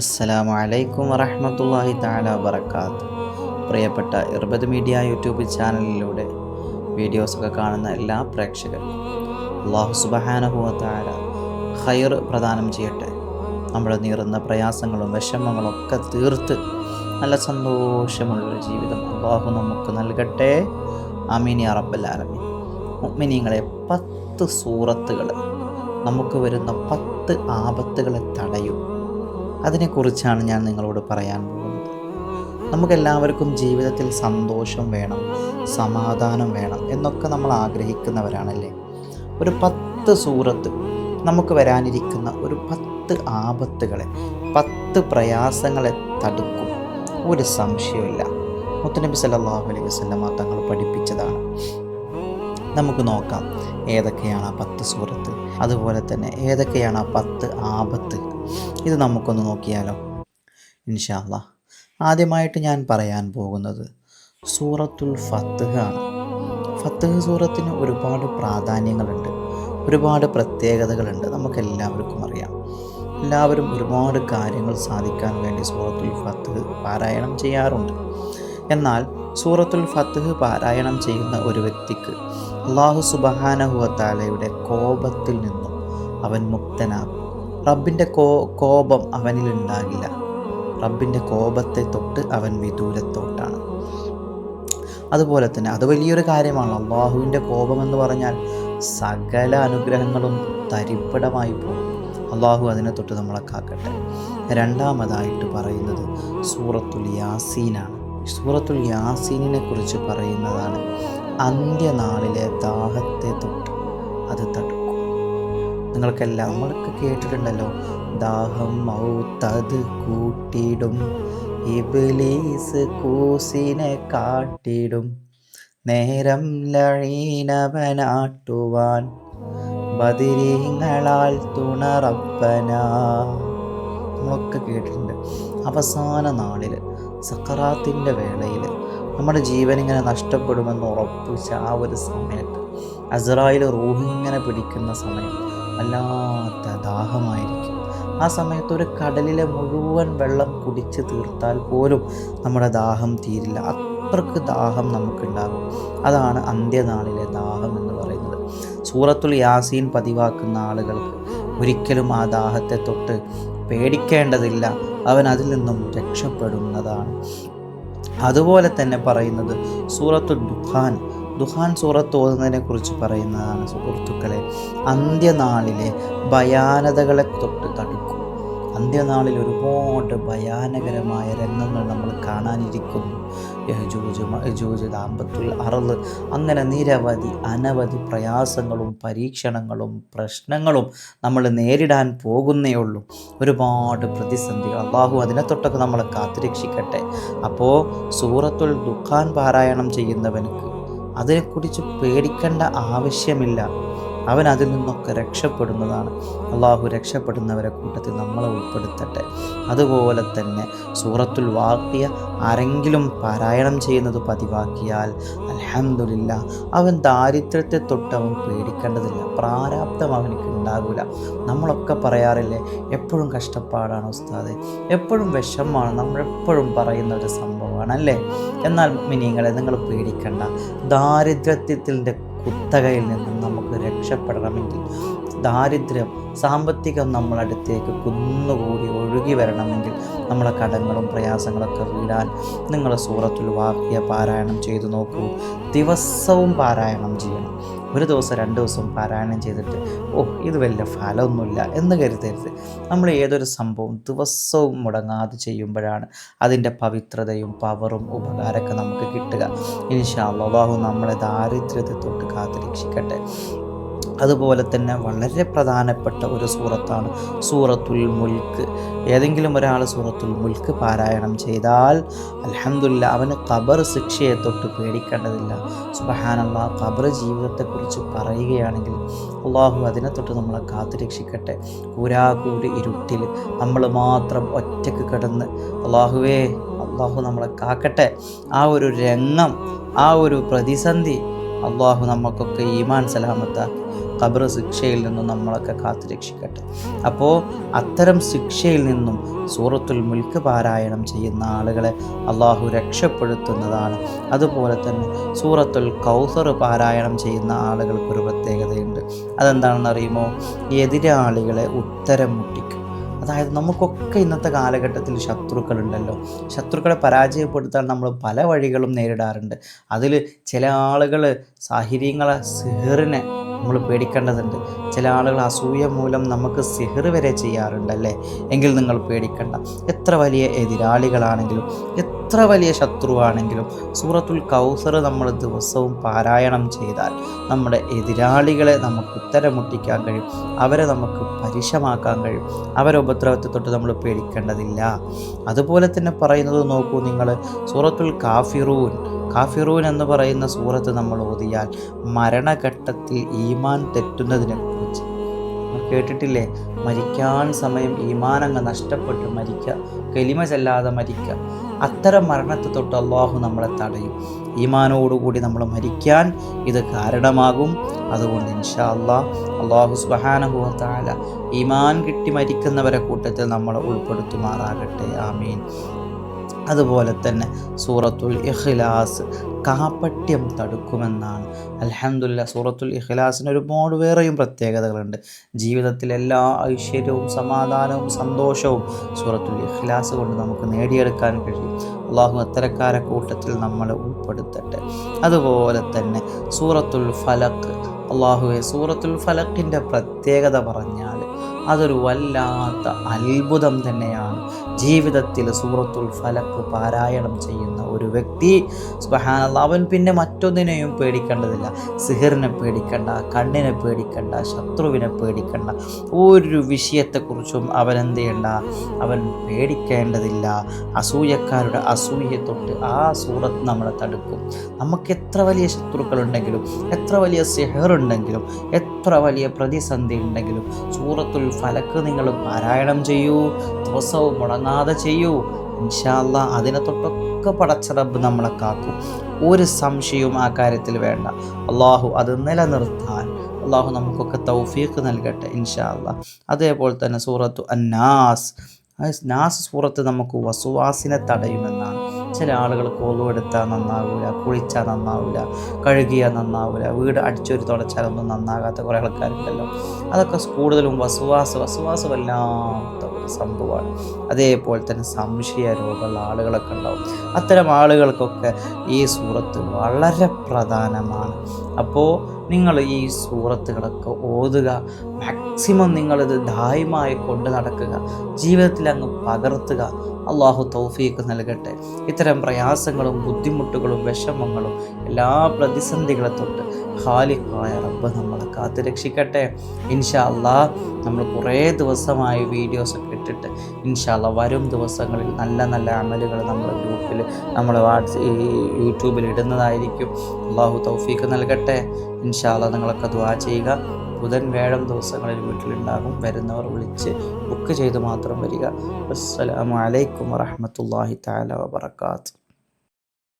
അസ്സലാമു അലൈക്കും വറഹമത്തല്ലാഹി തആല വബർക്കാത്ത് പ്രിയപ്പെട്ട ഇർബദ് മീഡിയ യൂട്യൂബ് ചാനലിലൂടെ വീഡിയോസൊക്കെ കാണുന്ന എല്ലാ പ്രേക്ഷകർക്കും അള്ളാഹു സുബ്ഹാനഹു വ തആല ഖൈർ പ്രദാനം ചെയ്യട്ടെ. നമ്മൾ നീറുന്ന പ്രയാസങ്ങളും വിഷമങ്ങളും ഒക്കെ തീർത്ത് നല്ല സന്തോഷമുള്ളൊരു ജീവിതം അള്ളാഹു നമുക്ക് നൽകട്ടെ. അമീനി യാ ഉമ്മിനിങ്ങളെ പത്ത് സൂറത്തുകൾ നമുക്ക് വരുന്ന പത്ത് ആപത്തുകളെ തടയും. അതിനെക്കുറിച്ചാണ് ഞാൻ നിങ്ങളോട് പറയാൻ പോകുന്നത്. നമുക്കെല്ലാവർക്കും ജീവിതത്തിൽ സന്തോഷം വേണം സമാധാനം വേണം എന്നൊക്കെ നമ്മൾ ആഗ്രഹിക്കുന്നവരാണല്ലേ? ഒരു പത്ത് സൂറത്ത് നമുക്ക് വരാനിരിക്കുന്ന ഒരു പത്ത് ആപത്തുകളെ പത്ത് പ്രയാസങ്ങളെ തടുക്കും. ഒരു സംശയമില്ല മുത്തനബി സല്ലല്ലാഹു അലൈഹി വസല്ലമ തങ്ങൾ പഠിപ്പിച്ചതാണ്. നമുക്ക് നോക്കാം. ഏതൊക്കെയാണ് ആ പത്ത് സൂറത്ത്? അതുപോലെ തന്നെ ഏതൊക്കെയാണ് ആ പത്ത് ആപത്ത്? ഇത് നമുക്കൊന്ന് നോക്കിയാലോ? ഇൻഷാല്ല ആദ്യമായിട്ട് ഞാൻ പറയാൻ പോകുന്നത് സൂറത്തുൽ ഫത്തഹ് ആണ്. ഫത്തഹ് സൂറത്തിന് ഒരുപാട് പ്രാധാന്യങ്ങളുണ്ട്. ഒരുപാട് പ്രത്യേകതകളുണ്ട്. നമുക്കെല്ലാവർക്കും അറിയാം. എല്ലാവരും ഒരുപാട് കാര്യങ്ങൾ സാധിക്കാൻ വേണ്ടി സൂറത്തുൽ ഫത്തഹ് പാരായണം ചെയ്യാറുണ്ട്. എന്നാൽ സൂറത്തുൽ ഫത്തഹ് പാരായണം ചെയ്യുന്ന ഒരു വ്യക്തിക്ക് അള്ളാഹു സുബഹാനഹുവത്താലയുടെ കോപത്തിൽ നിന്നും അവൻ മുക്തനാകും. റബ്ബിന്റെ കോ കോപം അവനിൽ ഉണ്ടാകില്ല. റബ്ബിന്റെ കോപത്തെ തൊട്ട് അവൻ വിദൂരത്തോട്ടാണ്. അതുപോലെ തന്നെ അത് വലിയൊരു കാര്യമാണ്. അള്ളാഹുവിന്റെ കോപം എന്ന് പറഞ്ഞാൽ സകല അനുഗ്രഹങ്ങളും തരിപ്പടമായി പോകും. അള്ളാഹു അതിനെ തൊട്ട് നമ്മളെ കാക്കട്ടെ. രണ്ടാമതായിട്ട് പറയുന്നത് സൂറത്തുൽ യാസീനാണ്. സൂറത്തുൽ യാസീനിനെ കുറിച്ച് പറയുന്നതാണ് അന്ത്യനാളിലെ ദാഹത്തെ തൊട്ട് അത് തടുക്കും. നിങ്ങൾക്കെല്ലാം നമ്മൾക്ക് കേട്ടിട്ടുണ്ടല്ലോ ദാഹം മൗത്തത് കൂട്ടിയിടും. ഇബിലീസ് കൂസിനെ കാട്ടിടും നേരം ലഴീനവനാട്ടുവാൻ ബദിരീങ്ങളാൽ തുണറപ്പന. നമ്മളൊക്കെ കേട്ടിട്ടുണ്ട് അവസാന നാളിൽ സക്കറാത്തിന്റെ വേളയിൽ നമ്മുടെ ജീവൻ ഇങ്ങനെ നഷ്ടപ്പെടുമെന്ന് ഉറപ്പിച്ച ആ ഒരു സമയത്ത് അസറായിൽ റൂഹിങ്ങനെ പിടിക്കുന്ന സമയം വല്ലാത്ത ദാഹമായിരിക്കും. ആ സമയത്ത് ഒരു കടലിലെ മുഴുവൻ വെള്ളം കുടിച്ച് തീർത്താൽ പോലും നമ്മുടെ ദാഹം തീരില്ല. അത്രയ്ക്ക് ദാഹം നമുക്കുണ്ടാകും. അതാണ് അന്ത്യനാളിലെ ദാഹം എന്ന് പറയുന്നത്. സൂറത്തുൽ യാസീൻ പതിവാക്കുന്ന ആളുകൾക്ക് ഒരിക്കലും ആ ദാഹത്തെ തൊട്ട് പേടിക്കേണ്ടതില്ല. അവൻ അതിൽ നിന്നും രക്ഷപ്പെടുന്നതാണ്. അതുപോലെ തന്നെ പറയുന്നത് സൂറത്തു ദുഖാൻ. ദുഹാൻ സൂറത്ത് ഓതുന്നതിനെ കുറിച്ച് പറയുന്നതാണ് സുഹൃത്തുക്കളെ. അന്ത്യനാളിലെ ഭയാനതകളെ തൊട്ട് തടുക്കും. അന്ത്യനാളിൽ ഒരുപാട് ഭയാനകരമായ രംഗങ്ങൾ നമ്മൾ കാണാനിരിക്കുന്നു. യഹജൂജ് മഹജൂജ് ദാമ്പത്തുൽ അറൾ. അങ്ങനെ നിരവധി അനവധി പ്രയാസങ്ങളും പരീക്ഷണങ്ങളും പ്രശ്നങ്ങളും നമ്മൾ നേരിടാൻ പോകുന്നേ ഉള്ളൂ. ഒരുപാട് പ്രതിസന്ധികൾ. അള്ളാഹു അതിനെ തൊട്ടൊക്കെ നമ്മളെ കാത്തുരക്ഷിക്കട്ടെ. അപ്പോൾ സൂറത്തുൽ ദുഃഖാൻ പാരായണം ചെയ്യുന്നവനക്ക് അതിനെക്കുറിച്ച് പേടിക്കേണ്ട ആവശ്യമില്ല. അവൻ അതിൽ നിന്നൊക്കെ രക്ഷപ്പെടുന്നതാണ്. അള്ളാഹു രക്ഷപ്പെടുന്നവരെ കൂട്ടത്തിൽ നമ്മളെ ഉൾപ്പെടുത്തട്ടെ. അതുപോലെ തന്നെ സൂറത്തുൽ വാക്കിയ ആരെങ്കിലും പാരായണം ചെയ്യുന്നത് പതിവാക്കിയാൽ അലഹമില്ല അവൻ ദാരിദ്ര്യത്തെ തൊട്ട് അവൻ പേടിക്കേണ്ടതില്ല. പ്രാരാബ്ദം അവനക്ക് ഉണ്ടാകില്ല നമ്മളൊക്കെ പറയാറില്ലേ എപ്പോഴും കഷ്ടപ്പാടാണ് ഉസ്താദ്. എപ്പോഴും വിഷമമാണ്. നമ്മളെപ്പോഴും പറയുന്ന ഒരു സംഭവമാണ് അല്ലേ? എന്നാൽ മിനിങ്ങളെ നിങ്ങൾ പേടിക്കേണ്ട. ദാരിദ്ര്യത്തിന്റെ കുത്തകയിൽ നിന്നും നമുക്ക് രക്ഷപ്പെടണമെങ്കിൽ ദാരിദ്ര്യം സാമ്പത്തികം നമ്മളടുത്തേക്ക് കുന്നുകൂടി ഒഴുകി വരണമെങ്കിൽ നമ്മളെ കടങ്ങളും പ്രയാസങ്ങളൊക്കെ വീടാൻ നിങ്ങളെ സൂറത്തുൽ വാക്യ പാരായണം ചെയ്തു നോക്കൂ. ദിവസവും പാരായണം ചെയ്യണം. ഒരു ദിവസം രണ്ട് ദിവസം പാരായണം ചെയ്തിട്ട് ഓ ഇത് വലിയ ഫലമൊന്നുമില്ല എന്ന് കരുതരുത്. നമ്മൾ ഏതൊരു സംഭവം ദിവസവും മുടങ്ങാതെ ചെയ്യുമ്പോഴാണ് അതിന്റെ പവിത്രതയും പവറും ഉപകാരമൊക്കെ നമുക്ക് കിട്ടുക. ഇൻഷാ അള്ളാഹു നമ്മളെ ദാരിദ്ര്യത്തെ തൊട്ട് കാത്തു രക്ഷിക്കട്ടെ. അതുപോലെ തന്നെ വളരെ പ്രധാനപ്പെട്ട ഒരു സൂറത്താണ് സൂറത്തുൽ മുൽക്ക്. ഏതെങ്കിലും ഒരാൾ സൂറത്തുൽ മുൽക്ക് പാരായണം ചെയ്താൽ അലഹമില്ല അവന് ഖബർ ശിക്ഷയെ തൊട്ട് പേടിക്കേണ്ടതില്ല. സുബഹാനല്ല ഖബർ ജീവിതത്തെക്കുറിച്ച് പറയുകയാണെങ്കിൽ അള്ളാഹു അതിനെ തൊട്ട് നമ്മളെ കാത്തു രക്ഷിക്കട്ടെ. കൂരാകൂരി ഇരുട്ടിൽ നമ്മൾ മാത്രം ഒറ്റയ്ക്ക് കിടന്ന് അള്ളാഹുവേ അള്ളാഹു നമ്മളെ കാക്കട്ടെ. ആ ഒരു രംഗം ആ ഒരു പ്രതിസന്ധി അള്ളാഹു നമുക്കൊക്കെ ഈമാൻ സലാമത്താക്കി ഖബർ ശിക്ഷയിൽ നിന്നും നമ്മളൊക്കെ കാത്തു രക്ഷിക്കട്ടെ. അപ്പോൾ അത്തരം ശിക്ഷയിൽ നിന്നും സൂറത്തുൽ മുൽക്ക് പാരായണം ചെയ്യുന്ന ആളുകളെ അള്ളാഹു രക്ഷപ്പെടുത്തുന്നതാണ്. അതുപോലെ തന്നെ സൂറത്തുൽ കൗസർ പാരായണം ചെയ്യുന്ന ആളുകൾക്കൊരു പ്രത്യേകതയുണ്ട്. അതെന്താണെന്നറിയുമോ? എതിരാളികളെ ഉത്തരം മുട്ടിക്കും. അതായത് നമുക്കൊക്കെ ഇന്നത്തെ കാലഘട്ടത്തിൽ ശത്രുക്കളുണ്ടല്ലോ. ശത്രുക്കളെ പരാജയപ്പെടുത്താൻ നമ്മൾ പല വഴികളും നേരിടാറുണ്ട്. അതിൽ ചില ആളുകൾ സാഹചര്യങ്ങളെ സിഹറിനെ നമ്മൾ പേടിക്കേണ്ടതുണ്ട്. ചില ആളുകൾ അസൂയ മൂലം നമുക്ക് സിഹർ വരെ ചെയ്യാറുണ്ടല്ലേ? എങ്കിൽ നിങ്ങൾ പേടിക്കണ്ട. എത്ര വലിയ എതിരാളികളാണെങ്കിലും എത്ര വലിയ ശത്രുവാണെങ്കിലും സൂറത്തുൽ കൗസർ നമ്മൾ ദിവസവും പാരായണം ചെയ്താൽ നമ്മുടെ എതിരാളികളെ നമുക്ക് ഉത്തരമുട്ടിക്കാൻ കഴിയും. അവരെ നമുക്ക് പരിശമാക്കാൻ കഴിയും. അവരെ ഉപദ്രവത്തെ തൊട്ട് നമ്മൾ പേടിക്കേണ്ടതില്ല. അതുപോലെ തന്നെ പറയുന്നത് നോക്കൂ നിങ്ങൾ സൂറത്തുൽ കാഫിറൂൻ. കാഫിറൂൻ എന്ന് പറയുന്ന സൂറത്ത് നമ്മൾ ഓതിയാൽ മരണഘട്ടത്തിൽ ഈമാൻ തെറ്റുന്നതിനെ കുറിച്ച്. കേട്ടിട്ടില്ലേ? മരിക്കാൻ സമയം ഈമാനങ്ങ് നഷ്ടപ്പെട്ട് മരിക്കുക കലിമ ചെല്ലാതെ മരിക്കുക അത്തരം മരണത്തെ തൊട്ട് അള്ളാഹു നമ്മളെ തടയും. ഈമാനോടുകൂടി നമ്മൾ മരിക്കാൻ ഇത് കാരണമാകും. അതുകൊണ്ട് ഇൻഷാ അള്ളാഹ് അള്ളാഹു സുബാനഹുല ഈമാൻ കിട്ടി മരിക്കുന്നവരെ കൂട്ടത്തിൽ നമ്മൾ ഉൾപ്പെടുത്തുമാറാകട്ടെ. ആമീൻ. അതുപോലെ തന്നെ സൂറത്തുൽ ഇഖ്ലാസ് കാപ്പട്യം തടുക്കുമെന്നാണ്. അലഹമുല്ല സൂറത്തുൽ ഇഖ്ലാസിന് ഒരുപാട് വേറെയും പ്രത്യേകതകളുണ്ട്. ജീവിതത്തിലെ എല്ലാ ഐശ്വര്യവും സമാധാനവും സന്തോഷവും സൂറത്തുൽ ഇഖ്ലാസ് കൊണ്ട് നമുക്ക് നേടിയെടുക്കാൻ കഴിയും. അള്ളാഹു അത്തരക്കാരെ കൂട്ടത്തിൽ നമ്മൾ ഉൾപ്പെടുത്തട്ടെ. അതുപോലെ തന്നെ സൂറത്തുൽ ഫലക്ക് അള്ളാഹുവെ സൂറത്തുൽ ഫലക്കിന്റെ പ്രത്യേകത പറഞ്ഞാൽ അതൊരു വല്ലാത്ത അത്ഭുതം തന്നെയാണ്. ജീവിതത്തിൽ സൂറത്തുൽ ഫലക്ക് പാരായണം ചെയ്യുന്ന ഒരു വ്യക്തി സുഹാനല്ല അവൻ പിന്നെ മറ്റൊന്നിനെയും പേടിക്കേണ്ടതില്ല. സിഹറിനെ പേടിക്കണ്ട കണ്ണിനെ പേടിക്കണ്ട ശത്രുവിനെ പേടിക്കണ്ട. ഒരു വിഷയത്തെക്കുറിച്ചും അവൻ എന്ത് ചെയ്യണ്ട? അവൻ പേടിക്കേണ്ടതില്ല. അസൂയക്കാരുടെ അസൂയെ തൊട്ട് ആ സൂറത്ത് നമ്മളെ തടുക്കും. നമുക്ക് എത്ര വലിയ ശത്രുക്കളുണ്ടെങ്കിലും എത്ര വലിയ സിഹറുണ്ടെങ്കിലും എത്ര വലിയ പ്രതിസന്ധി ഉണ്ടെങ്കിലും സൂറത്തുൽ ഫലക്ക് നിങ്ങൾ പാരായണം ചെയ്യൂ. ദിവസവും മുടങ്ങാതെ ചെയ്യൂ. ഇൻഷാല്ല അതിനെ തൊട്ടൊക്കെ പടച്ചറബ് നമ്മളെ കാക്കും. ഒരു സംശയവും ആ കാര്യത്തിൽ വേണ്ട. അള്ളാഹു അത് നിലനിർത്താൻ അള്ളാഹു നമുക്കൊക്കെ തൗഫീഖ് നൽകട്ടെ ഇൻഷാല്ല അതേപോലെ തന്നെ സൂറത്തു അന്നാസ് നാസ് സൂറത്ത് നമുക്ക് വസുവാസിനെ തടയുമെന്നാണ്. ചില ആളുകൾ കോലുവെടുത്താൽ നന്നാവില്ല കുളിച്ചാൽ നന്നാവില്ല കഴുകിയാൽ നന്നാവില്ല വീട് അടിച്ചൊരു തുടച്ചാലൊന്നും നന്നാകാത്ത കുറേ ആൾക്കാരുണ്ടല്ലോ. അതൊക്കെ കൂടുതലും വസുവാസ് വസുവാസമല്ലാത്ത ഒരു സംഭവമാണ്. അതേപോലെ തന്നെ സംശയ രോഗമുള്ള ആളുകളൊക്കെ ഉണ്ടാവും. അത്തരം ആളുകൾക്കൊക്കെ ഈ സൂറത്ത് വളരെ പ്രധാനമാണ്. അപ്പോൾ നിങ്ങൾ ഈ സൂറത്തുകളൊക്കെ ഓതുക. മാക്സിമം നിങ്ങളിത് ദായമായി കൊണ്ട് നടക്കുക. ജീവിതത്തിൽ അങ്ങ് പകർത്തുക. അള്ളാഹു തൗഫീക്ക് നൽകട്ടെ. ഇത്തരം പ്രയാസങ്ങളും ബുദ്ധിമുട്ടുകളും വിഷമങ്ങളും എല്ലാ പ്രതിസന്ധികളെ തൊട്ട് ഖാലിഖായ റബ്ബ് നമ്മളെ കാത്തു രക്ഷിക്കട്ടെ ഇൻഷാ അള്ളാഹ് നമ്മൾ കുറേ ദിവസമായി വീഡിയോസൊക്കെ ഇട്ടിട്ട് ഇൻഷാല്ല വരും ദിവസങ്ങളിൽ നല്ല നല്ല അമലുകൾ നമ്മുടെ ഗ്രൂപ്പിൽ നമ്മൾ വാട്സ് ഈ യൂട്യൂബിൽ ഇടുന്നതായിരിക്കും. അള്ളാഹു തൗഫീക്ക് നൽകട്ടെ. ഇൻഷാല്ല നിങ്ങളൊക്കെ ദ്വാ ചെയ്യുക. ബുധൻ വ്യാഴം ദിവസങ്ങളിൽ വീട്ടിലുണ്ടാകും. വരുന്നവർ വിളിച്ച് ബുക്ക് ചെയ്ത് മാത്രം വരിക. അസ്സലാമു അലൈക്കും വറഹമത്തല്ലാഹി താല വബർക്കാത്ത്